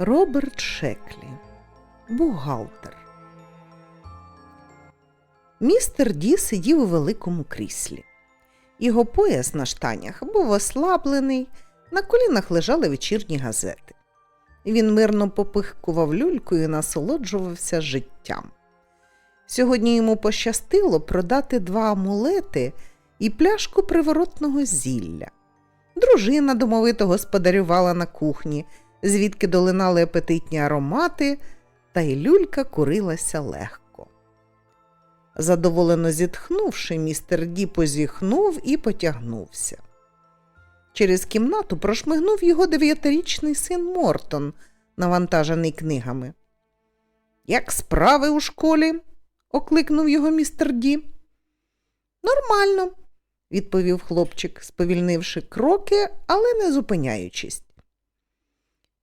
Роберт Шеклі, бухгалтер. Містер Ді сидів у великому кріслі. Його пояс на штанях був ослаблений, на колінах лежали вечірні газети. Він мирно попихкував люлькою і насолоджувався життям. Сьогодні йому пощастило продати два амулети і пляшку приворотного зілля. Дружина домовито господарювала на кухні, звідки долинали апетитні аромати, та й люлька курилася легко. Задоволено зітхнувши, містер Ді позіхнув і потягнувся. Через кімнату прошмигнув його дев'ятирічний син Мортон, навантажений книгами. Як справи у школі? окликнув його містер Ді. Нормально, відповів хлопчик, сповільнивши кроки, але не зупиняючись.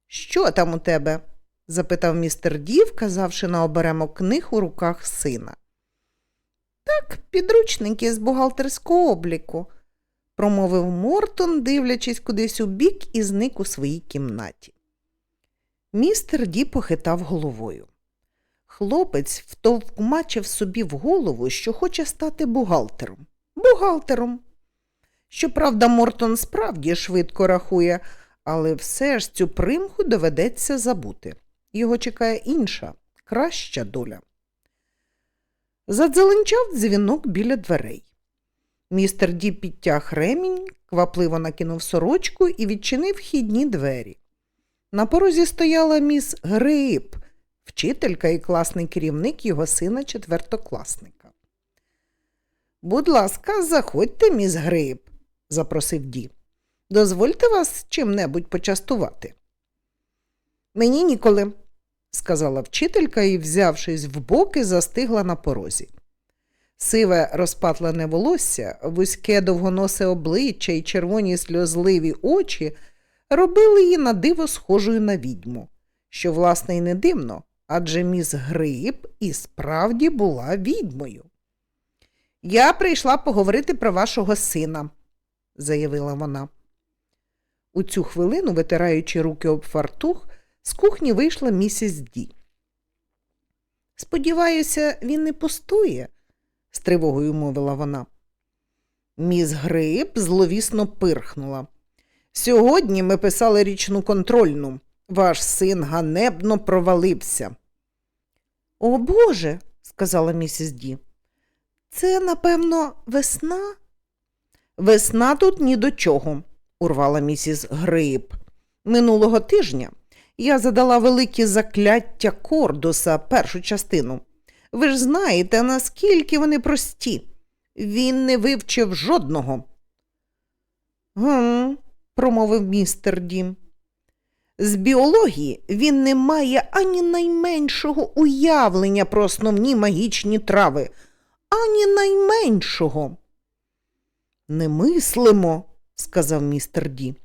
Що там у тебе? запитав містер Ді, вказавши на оберемок книг у руках сина. Так, підручники з бухгалтерського обліку, промовив Мортон, дивлячись кудись у бік і зник у своїй кімнаті. Містер Ді похитав головою. Хлопець втовкмачив собі в голову, що хоче стати бухгалтером. Бухгалтером. Щоправда, Мортон справді швидко рахує, але все ж цю примху доведеться забути. Його чекає інша, краща доля. Задзеленчав дзвінок біля дверей. Містер Ді підтяг ремінь, квапливо накинув сорочку і відчинив вхідні двері. На порозі стояла міс Грип, вчителька і класний керівник його сина четвертокласника. Будь ласка, заходьте, міс Грип, запросив Ді. Дозвольте вас чим-небудь почастувати. Мені ніколи, сказала вчителька і, взявшись в боки, застигла на порозі. Сиве розпатлене волосся, вузьке довгоносе обличчя і червоні сльозливі очі робили її на диво схожою на відьму, що, власне, й не дивно, адже міс Гриб і справді була відьмою. Я прийшла поговорити про вашого сина, заявила вона. У цю хвилину, витираючи руки об фартух, з кухні вийшла місіс Ді. Сподіваюся, він не пустує, з тривогою мовила вона. Міс Гриб зловісно пирхнула. Сьогодні ми писали річну контрольну. Ваш син ганебно провалився. О Боже, сказала місіс Ді. Це, напевно, весна? Весна тут ні до чого, урвала місіс Гриб. Минулого тижня я задала великі закляття Кордуса першу частину. Ви ж знаєте, наскільки вони прості. Він не вивчив жодного. Гм, промовив містер Дім. З біології він не має ані найменшого уявлення про основні магічні трави, ані найменшого. Не мислимо, сказав містер Ді.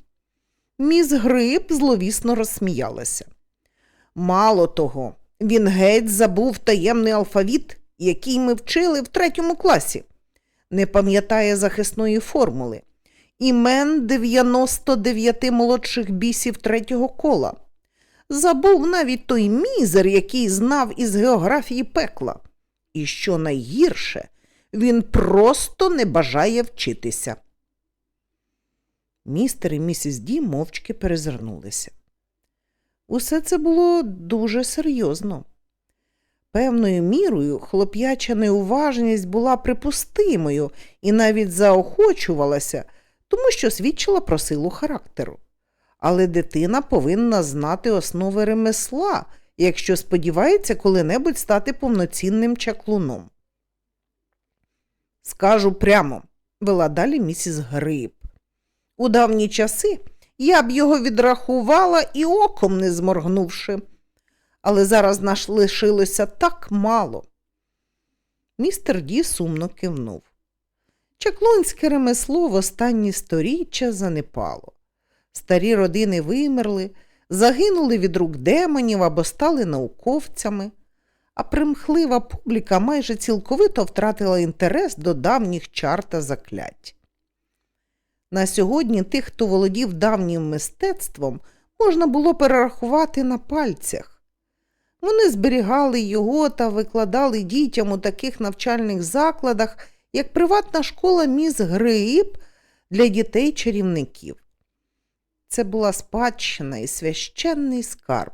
Міс Гриб зловісно розсміялася. Мало того, він геть забув таємний алфавіт, який ми вчили в третьому класі, не пам'ятає захисної формули, імен 99 молодших бісів третього кола. Забув навіть той мізер, який знав із географії пекла. І що найгірше, він просто не бажає вчитися. Містер і місіс Ді мовчки перезирнулися. Усе це було дуже серйозно. Певною мірою хлоп'яча неуважність була припустимою і навіть заохочувалася, тому що свідчила про силу характеру. Але дитина повинна знати основи ремесла, якщо сподівається коли-небудь стати повноцінним чаклуном. Скажу прямо, вела далі місіс Гриб. У давні часи я б його відрахувала і оком не зморгнувши, але зараз наш лишилося так мало. Містер Ді сумно кивнув. Чаклунське ремесло в останні сторіччя занепало. Старі родини вимерли, загинули від рук демонів або стали науковцями, а примхлива публіка майже цілковито втратила інтерес до давніх чар та заклять. На сьогодні тих, хто володів давнім мистецтвом, можна було перерахувати на пальцях. Вони зберігали його та викладали дітям у таких навчальних закладах, як приватна школа міс Гриб для дітей-чарівників. Це була спадщина і священний скарб.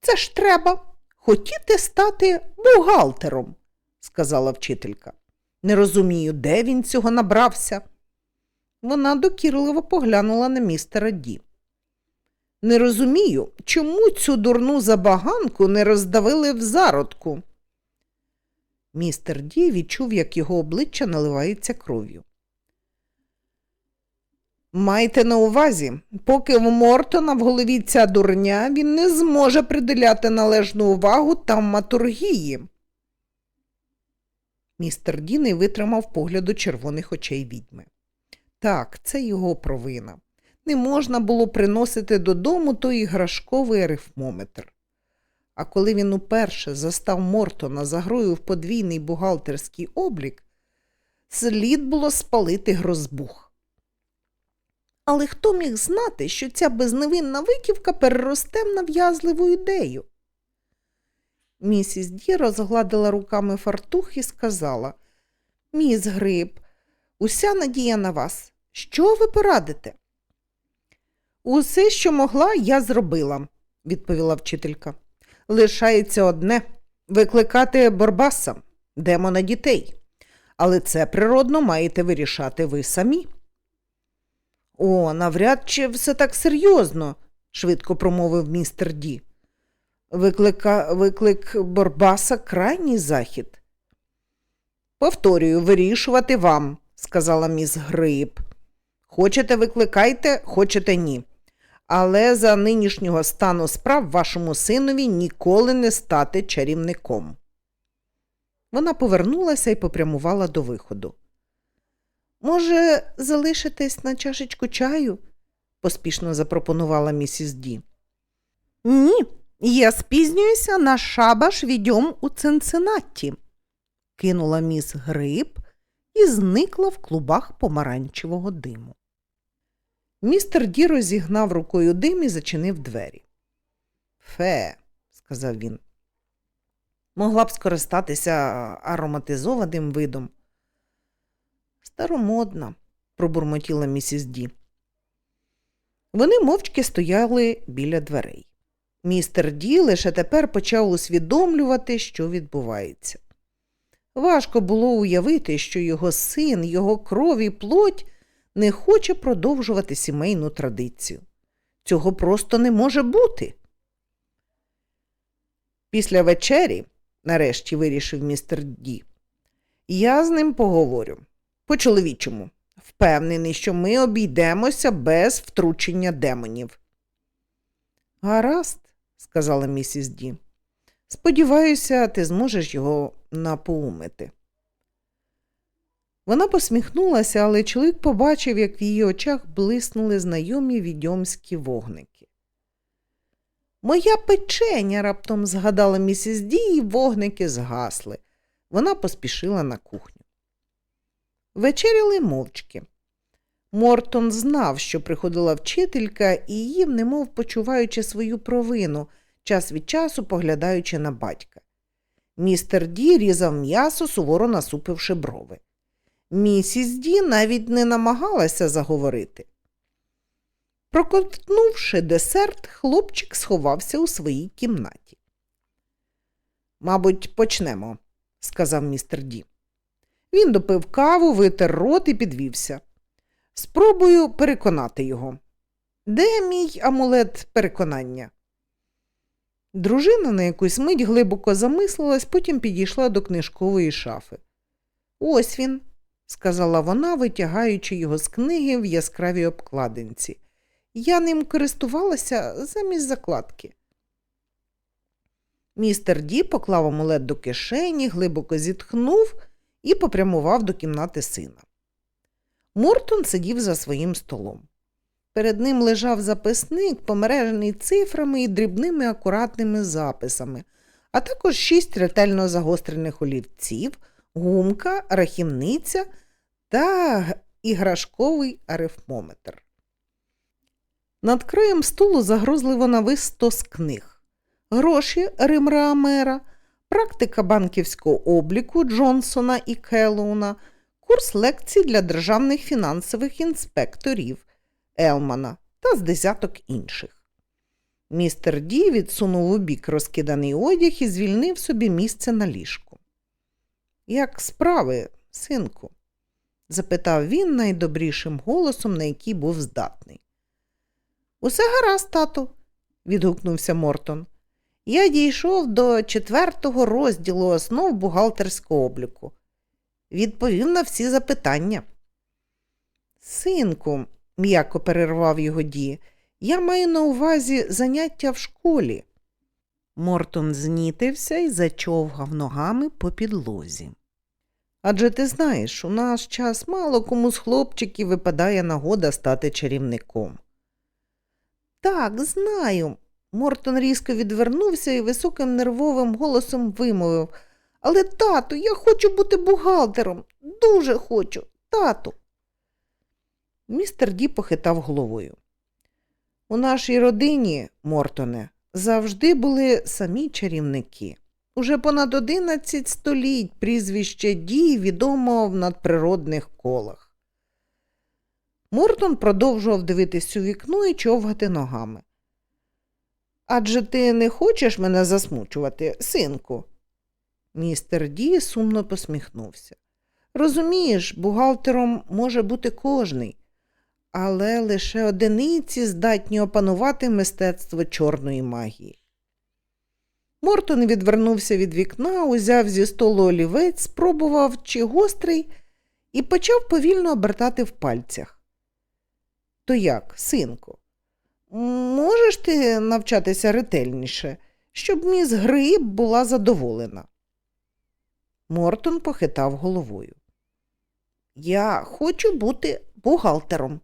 Це ж треба хотіти стати бухгалтером, сказала вчителька. Не розумію, де він цього набрався. Вона докірливо поглянула на містера Ді. Не розумію, чому цю дурну забаганку не роздавили в зародку. Містер Ді відчув, як його обличчя наливається кров'ю. Майте на увазі, поки в Мортона в голові ця дурня, він не зможе приділяти належну увагу тамматургії. Містер Ді не витримав погляду червоних очей відьми. Так, це його провина. Не можна було приносити додому той іграшковий арифмометр. А коли він уперше застав Мортона за грою в подвійний бухгалтерський облік, слід було спалити грозбух. Але хто міг знати, що ця безневинна витівка переросте в нав'язливу ідею? Місіс Ді розгладила руками фартух і сказала Міс Гриб, уся надія на вас. Що ви порадите? Усе, що могла, я зробила, відповіла вчителька. Лишається одне викликати Борбаса, демона дітей. Але це природно маєте вирішати ви самі. О, навряд чи все так серйозно, швидко промовив містер Ді. Виклика... Виклик Борбаса крайній захід. Повторюю, вирішувати вам, сказала міс Гриб. Хочете, викликайте, хочете ні. Але за нинішнього стану справ вашому синові ніколи не стати чарівником. Вона повернулася і попрямувала до виходу. Може, залишитесь на чашечку чаю? поспішно запропонувала місіс Ді. Ні, я спізнююся на шабаш відьом у Цинцинатті, кинула міс Гриб і зникла в клубах помаранчевого диму. Містер Ді розігнав рукою дим і зачинив двері. Фе, сказав він. Могла б скористатися ароматизованим видом. Старомодна, пробурмотіла місіс Ді. Вони мовчки стояли біля дверей. Містер Ді лише тепер почав усвідомлювати, що відбувається. Важко було уявити, що його син, його кров і плоть не хоче продовжувати сімейну традицію. Цього просто не може бути. Після вечері, нарешті вирішив містер Ді, я з ним поговорю. По чоловічому, впевнений, що ми обійдемося без втручення демонів. Гаразд, сказала місіс Ді. Сподіваюся, ти зможеш його напоумити. Вона посміхнулася, але чоловік побачив, як в її очах блиснули знайомі відьомські вогники. Моя печеня, раптом згадала місіс Ді, і вогники згасли. Вона поспішила на кухню. Вечеряли мовчки. Мортон знав, що приходила вчителька, і їв, немов почуваючи свою провину, час від часу поглядаючи на батька. Містер Ді різав м'ясо, суворо насупивши брови. Місіс Ді навіть не намагалася заговорити. Проковтнувши десерт, хлопчик сховався у своїй кімнаті. Мабуть, почнемо, сказав містер Ді. Він допив каву, витер рот і підвівся. Спробую переконати його. Де мій амулет переконання? Дружина на якусь мить глибоко замислилась, потім підійшла до книжкової шафи. Ось він, сказала вона, витягаючи його з книги в яскравій обкладинці. Я ним користувалася замість закладки. Містер Ді поклав амулет до кишені, глибоко зітхнув і попрямував до кімнати сина. Мортон сидів за своїм столом. Перед ним лежав записник, помережений цифрами і дрібними акуратними записами, а також шість ретельно загострених олівців, гумка, рахівниця та іграшковий арифмометр. Над краєм столу загрозливо навис стос книг. Гроші Римра Мера, практика банківського обліку Джонсона і Келлоуна, курс лекцій для державних фінансових інспекторів Елмана та з десяток інших. Містер Ді відсунув у бік розкиданий одяг і звільнив собі місце на ліжку. Як справи, синку? Запитав він найдобрішим голосом, на який був здатний. Усе гаразд, тату, відгукнувся Мортон. Я дійшов до четвертого розділу основ бухгалтерського обліку. Відповів на всі запитання. Синку, м'яко перервав його Ді, я маю на увазі заняття в школі. Мортон знітився і зачовгав ногами по підлозі. Адже ти знаєш, у наш час мало кому з хлопчиків випадає нагода стати чарівником. Так, знаю. Мортон різко відвернувся і високим нервовим голосом вимовив. Але, тату, я хочу бути бухгалтером. Дуже хочу, тату. Містер Ді похитав головою. У нашій родині, Мортоне, завжди були самі чарівники. Уже понад одинадцять століть прізвище Ді відомо в надприродних колах. Мортон продовжував дивитись у вікно і човгати ногами. Адже ти не хочеш мене засмучувати, синку? Містер Ді сумно посміхнувся. Розумієш, бухгалтером може бути кожний, але лише одиниці здатні опанувати мистецтво чорної магії. Мортон відвернувся від вікна, узяв зі столу олівець, спробував чи гострий і почав повільно обертати в пальцях. То як, синку, можеш ти навчатися ретельніше, щоб міс Гриб була задоволена? Мортон похитав головою. Я хочу бути бухгалтером.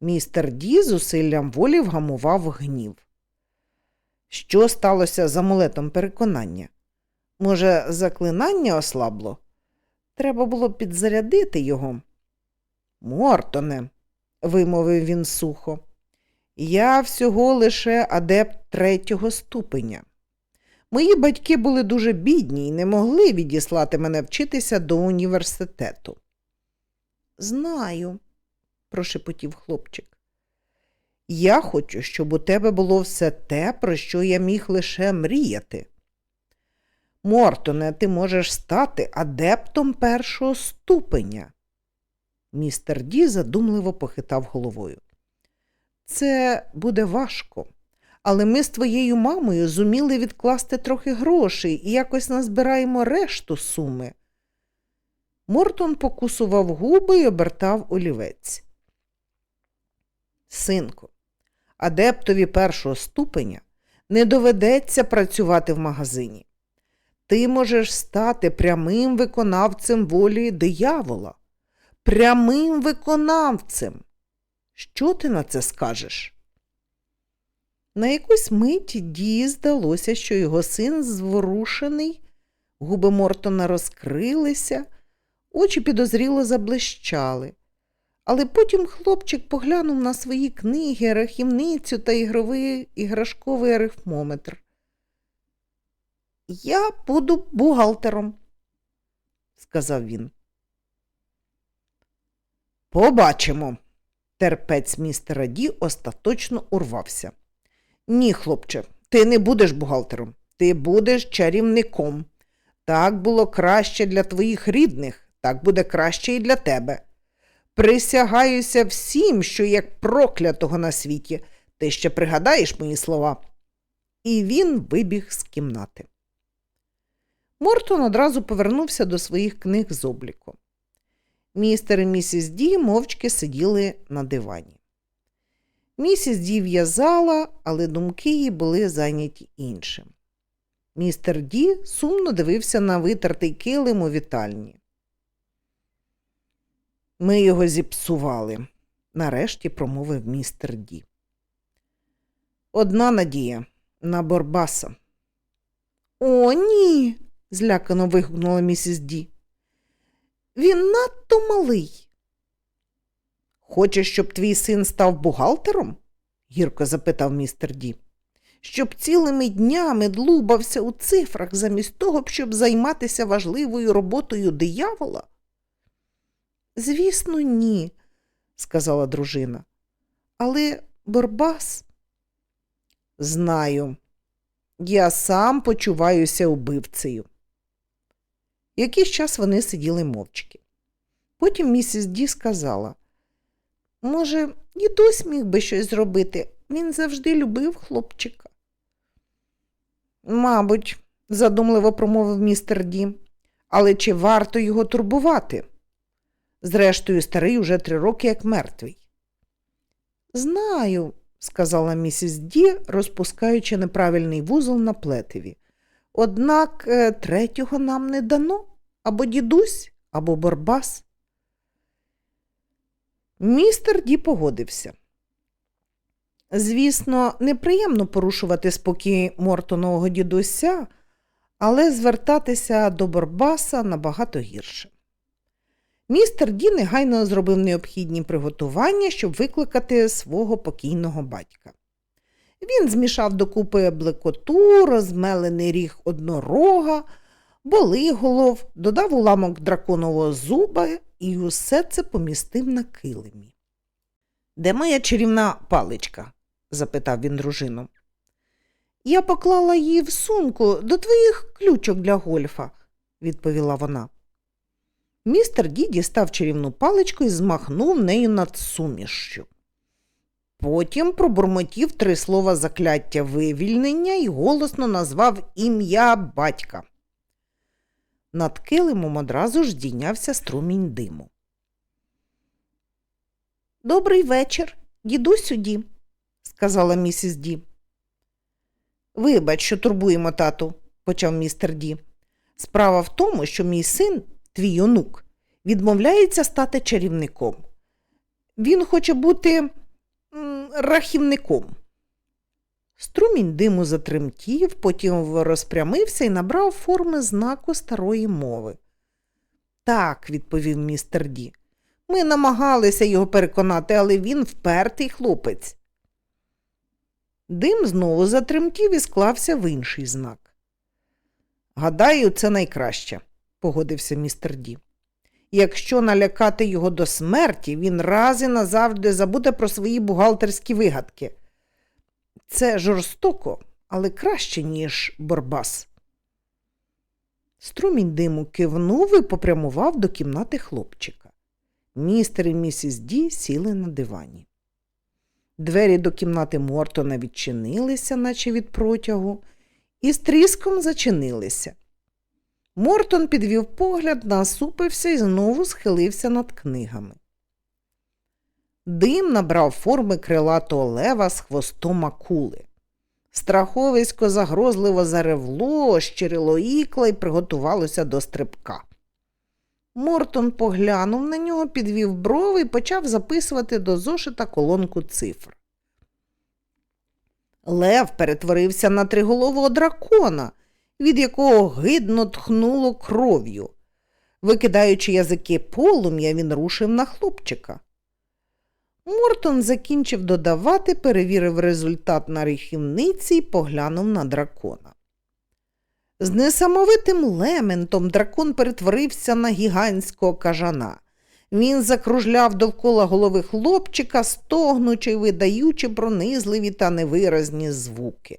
Містер Ді зусиллям волі вгамував гнів. Що сталося з амулетом переконання? Може, заклинання ослабло? Треба було підзарядити його. Мортоне, вимовив він сухо, я всього лише адепт третього ступеня. Мої батьки були дуже бідні і не могли відіслати мене вчитися до університету. Знаю, прошепотів хлопчик. Я хочу, щоб у тебе було все те, про що я міг лише мріяти. Мортоне, ти можеш стати адептом першого ступеня. Містер Ді задумливо похитав головою. Це буде важко, але ми з твоєю мамою зуміли відкласти трохи грошей і якось назбираємо решту суми. Мортон покусував губи і обертав олівець. Синку, адептові першого ступеня не доведеться працювати в магазині. Ти можеш стати прямим виконавцем волі диявола, прямим виконавцем. Що ти на це скажеш? На якусь мить Ді здалося, що його син зворушений, губи Мортона розкрилися, очі підозріло заблищали. Але потім хлопчик поглянув на свої книги, рахівницю та ігровий іграшковий арифмометр. Я буду бухгалтером, сказав він. Побачимо. Терпець містера Ді остаточно урвався. Ні, хлопче, ти не будеш бухгалтером, ти будеш чарівником. Так було краще для твоїх рідних, так буде краще і для тебе. Присягаюся всім, що як проклятого на світі, ти ще пригадаєш мої слова. І він вибіг з кімнати. Мортон одразу повернувся до своїх книг з обліку. Містер і місіс Ді мовчки сиділи на дивані. Місіс Ді в'язала, але думки її були зайняті іншим. Містер Ді сумно дивився на витертий килим у вітальні. Ми його зіпсували, нарешті промовив містер Ді. Одна надія на Борбаса. О, ні. злякано вигукнула місіс Ді. Він надто малий. Хочеш, щоб твій син став бухгалтером? гірко запитав містер Ді. Щоб цілими днями длубався у цифрах замість того, щоб займатися важливою роботою диявола? Звісно, ні, сказала дружина. Але Борбас. Знаю, я сам почуваюся убивцею. Якийсь час вони сиділи мовчки. Потім місіс Ді сказала, може, дідусь міг би щось зробити. Він завжди любив хлопчика. Мабуть, задумливо промовив містер Ді, але чи варто його турбувати? Зрештою, старий уже три роки як мертвий. Знаю, сказала місіс Ді, розпускаючи неправильний вузол на плетеві. Однак е, третього нам не дано або дідусь, або Борбас. Містер Ді погодився. Звісно, неприємно порушувати спокій Мортонового дідуся, але звертатися до Борбаса набагато гірше. Містер Ді негайно зробив необхідні приготування, щоб викликати свого покійного батька. Він змішав докупи блекоту, розмелений ріг однорога, болиголов, додав уламок драконового зуба і усе це помістив на килимі. Де моя чарівна паличка? запитав він дружину. Я поклала її в сумку до твоїх ключок для гольфа, відповіла вона. Містер Ді дістав чарівну паличку і змахнув нею над сумішшю. Потім пробурмотів три слова закляття вивільнення і голосно назвав ім'я батька. Над килимом одразу ж здійнявся струмінь диму. Добрий вечір, дідусю Ді, сказала місіс Ді. Вибач, що турбуємо тату, почав містер Ді. Справа в тому, що мій син, твій онук, відмовляється стати чарівником. Він хоче бути рахівником. Струмінь диму затремтів, потім розпрямився і набрав форми знаку старої мови. Так, відповів містер Ді. Ми намагалися його переконати, але він впертий хлопець. Дим знову затремтів і склався в інший знак. Гадаю, це найкраще, погодився містер Ді. Якщо налякати його до смерті, він раз і назавжди забуде про свої бухгалтерські вигадки. Це жорстоко, але краще, ніж Борбас. Струмінь диму кивнув і попрямував до кімнати хлопчика. Містер і місіс Ді сіли на дивані. Двері до кімнати Мортона відчинилися, наче від протягу, і з тріском зачинилися. Мортон підвів погляд, насупився і знову схилився над книгами. Дим набрав форми крилатого лева з хвостом акули. Страховисько загрозливо заревло, щирило ікла і приготувалося до стрибка. Мортон поглянув на нього, підвів брови і почав записувати до зошита колонку цифр. Лев перетворився на триголового дракона, від якого гидно тхнуло кров'ю. Викидаючи язики полум'я, він рушив на хлопчика. Мортон закінчив додавати, перевірив результат на рахівниці і поглянув на дракона. З несамовитим лементом дракон перетворився на гігантського кажана. Він закружляв довкола голови хлопчика, стогнучи видаючи пронизливі та невиразні звуки.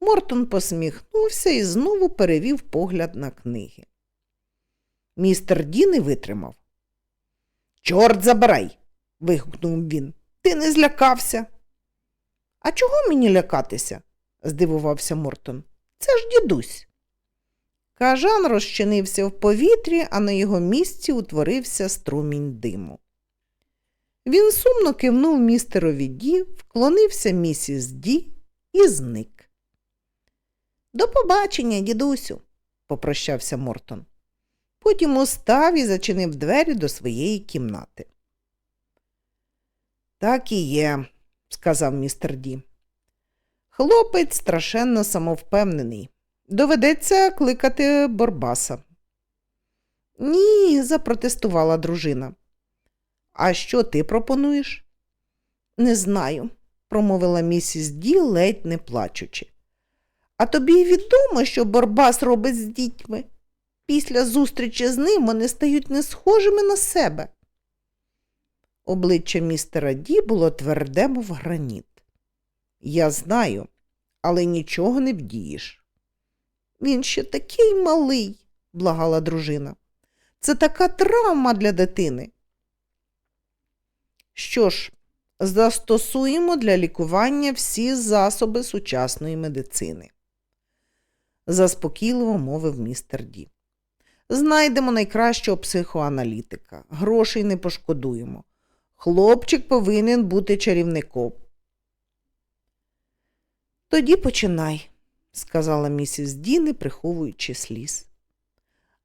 Мортон посміхнувся і знову перевів погляд на книги. Містер Ді не витримав. Чорт забирай. вигукнув він. Ти не злякався. А чого мені лякатися? здивувався Мортон. Це ж дідусь. Кажан розчинився в повітрі, а на його місці утворився струмінь диму. Він сумно кивнув містерові Ді, вклонився місіс Ді і зник. До побачення, дідусю, попрощався Мортон. Потім устав і зачинив двері до своєї кімнати. Так і є, сказав містер Ді. Хлопець страшенно самовпевнений. Доведеться кликати Борбаса. Ні, запротестувала дружина. А що ти пропонуєш? Не знаю, промовила місіс Ді, ледь не плачучи. А тобі відомо, що Борбас робить з дітьми? Після зустрічі з ним вони стають не схожими на себе. Обличчя містера Ді було тверде, мов граніт. Я знаю, але нічого не вдієш. Він ще такий малий, благала дружина. Це така травма для дитини. Що ж, застосуємо для лікування всі засоби сучасної медицини, заспокійливо мовив містер Ді. Знайдемо найкращого психоаналітика, грошей не пошкодуємо. Хлопчик повинен бути чарівником. Тоді починай, сказала місіс Ді, не приховуючи сліз.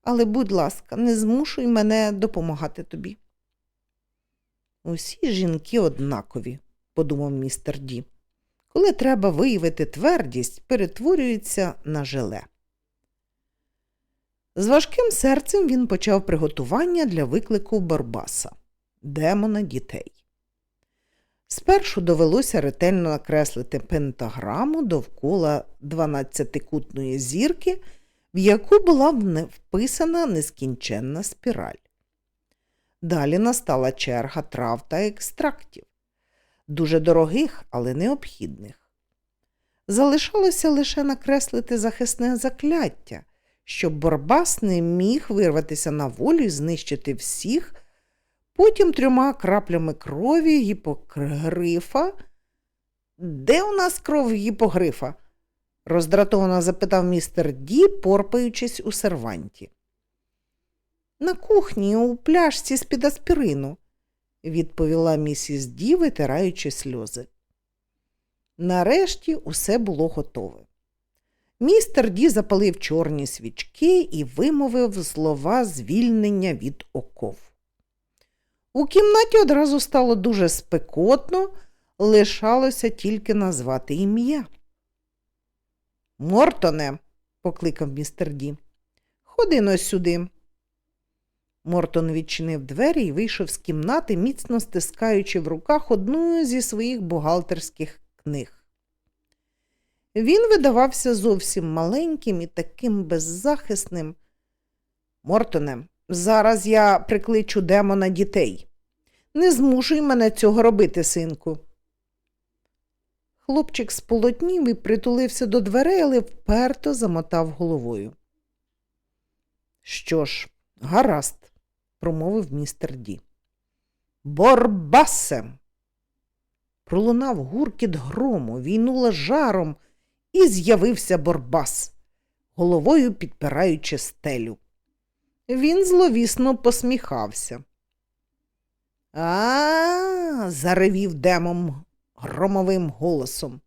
Але, будь ласка, не змушуй мене допомагати тобі. Усі жінки однакові, подумав містер Ді. Коли треба виявити твердість, перетворюються на желе. З важким серцем він почав приготування для виклику Барбаса, демона дітей. Спершу довелося ретельно накреслити пентаграму довкола дванадцятикутної зірки, в яку була вписана нескінченна спіраль. Далі настала черга трав та екстрактів, дуже дорогих, але необхідних. Залишалося лише накреслити захисне закляття, щоб Борбас не міг вирватися на волю і знищити всіх, потім трьома краплями крові гіпогрифа. Де у нас кров гіпогрифа? роздратовано запитав містер Ді, порпаючись у серванті. На кухні у пляшці з-під аспірину, відповіла місіс Ді, витираючи сльози. Нарешті усе було готове. Містер Ді запалив чорні свічки і вимовив слова звільнення від оков. У кімнаті одразу стало дуже спекотно, лишалося тільки назвати ім'я. Мортоне, покликав містер Ді, ходи сюди. Мортон відчинив двері і вийшов з кімнати, міцно стискаючи в руках одну зі своїх бухгалтерських книг. Він видавався зовсім маленьким і таким беззахисним. Мортоне, зараз я прикличу демона дітей. Не змушуй мене цього робити, синку. Хлопчик сполотнів і притулився до дверей, але вперто замотав головою. Що ж, гаразд, промовив містер Ді. Борбасе. Пролунав гуркіт грому, війнула жаром, і з'явився Борбас, головою підпираючи стелю. Він зловісно посміхався. А, заревів демом громовим голосом.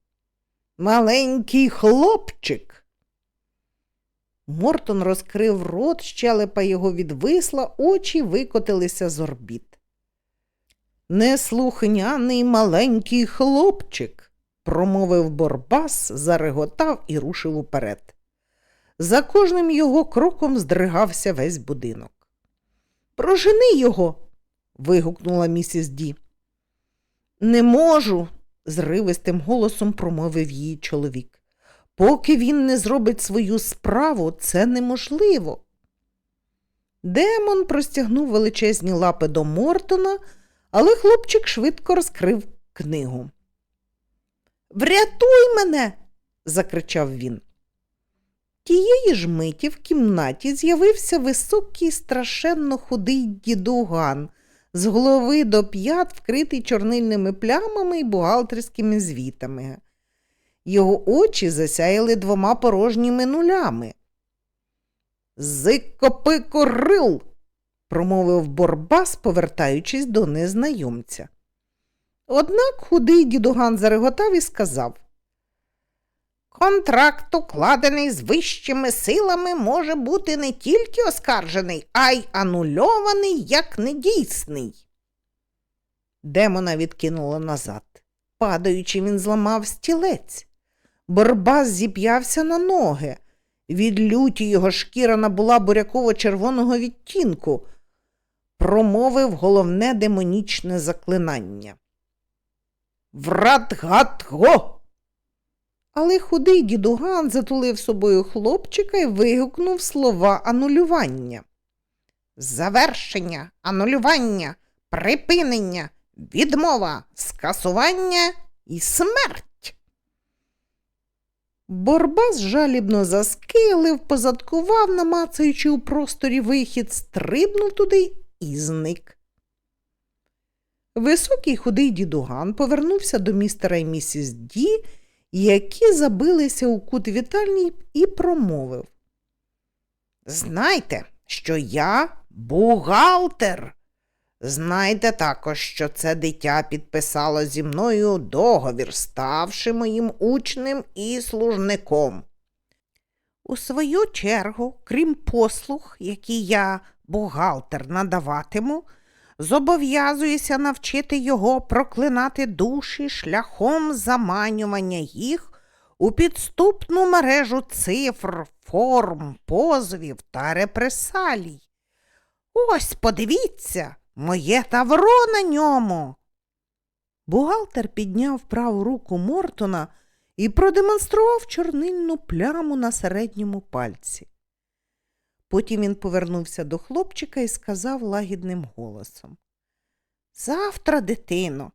Маленький хлопчик. Мортон розкрив рот, щелепа його відвисла, очі викотилися з орбіт. Неслухняний маленький хлопчик, промовив Борбас, зареготав і рушив уперед. За кожним його кроком здригався весь будинок. Прожени його. вигукнула місіс Ді. Не можу, зривистим голосом промовив її чоловік. Поки він не зробить свою справу, це неможливо. Демон простягнув величезні лапи до Мортона, але хлопчик швидко розкрив книгу. Врятуй мене. закричав він. Тієї ж миті в кімнаті з'явився високий, страшенно худий дідуган, з голови до п'ят вкритий чорнильними плямами і бухгалтерськими звітами. Його очі засяяли двома порожніми нулями. Зикопико рил, промовив Борбас, повертаючись до незнайомця. Однак худий дідуган зареготав і сказав Контракт, укладений з вищими силами, може бути не тільки оскаржений, а й анульований як недійсний. Демона відкинуло назад. Падаючи, він зламав стілець. Борбас зіп'явся на ноги. Від люті його шкіра набула буряково-червоного відтінку. промовив головне демонічне заклинання. Врат-гат-го! Але худий дідуган затулив собою хлопчика і вигукнув слова анулювання. Завершення, анулювання, припинення, відмова, скасування і смерть. Борбас жалібно заскилив, позадкував, намацаючи у просторі вихід, стрибнув туди і зник. Високий худий дідуган повернувся до містера і місіс Ді, які забилися у кут вітальні, і промовив. Знайте, що я бухгалтер. Знайте також, що це дитя підписало зі мною договір, ставши моїм учнем і служником. У свою чергу, крім послуг, які я, бухгалтер, надаватиму, зобов'язуюся навчити його проклинати душі шляхом заманювання їх у підступну мережу цифр, форм, позовів та репресалій. Ось подивіться, моє тавро на ньому. Бухгалтер підняв праву руку Мортона і продемонстрував чорнильну пляму на середньому пальці. Потім він повернувся до хлопчика і сказав лагідним голосом. Завтра, дитино,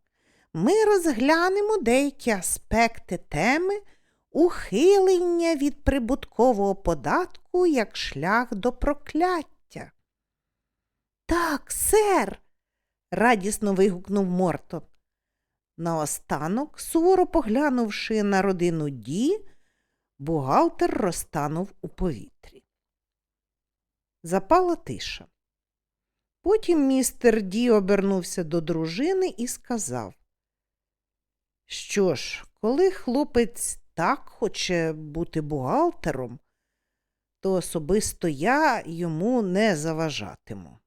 ми розглянемо деякі аспекти теми ухилення від прибуткового податку як шлях до прокляття. Так, сер, радісно вигукнув Мортон. Наостанок, суворо поглянувши на родину Ді, бухгалтер розтанув у повітрі. Запала тиша. Потім містер Ді обернувся до дружини і сказав, що ж, коли хлопець так хоче бути бухгалтером, то особисто я йому не заважатиму.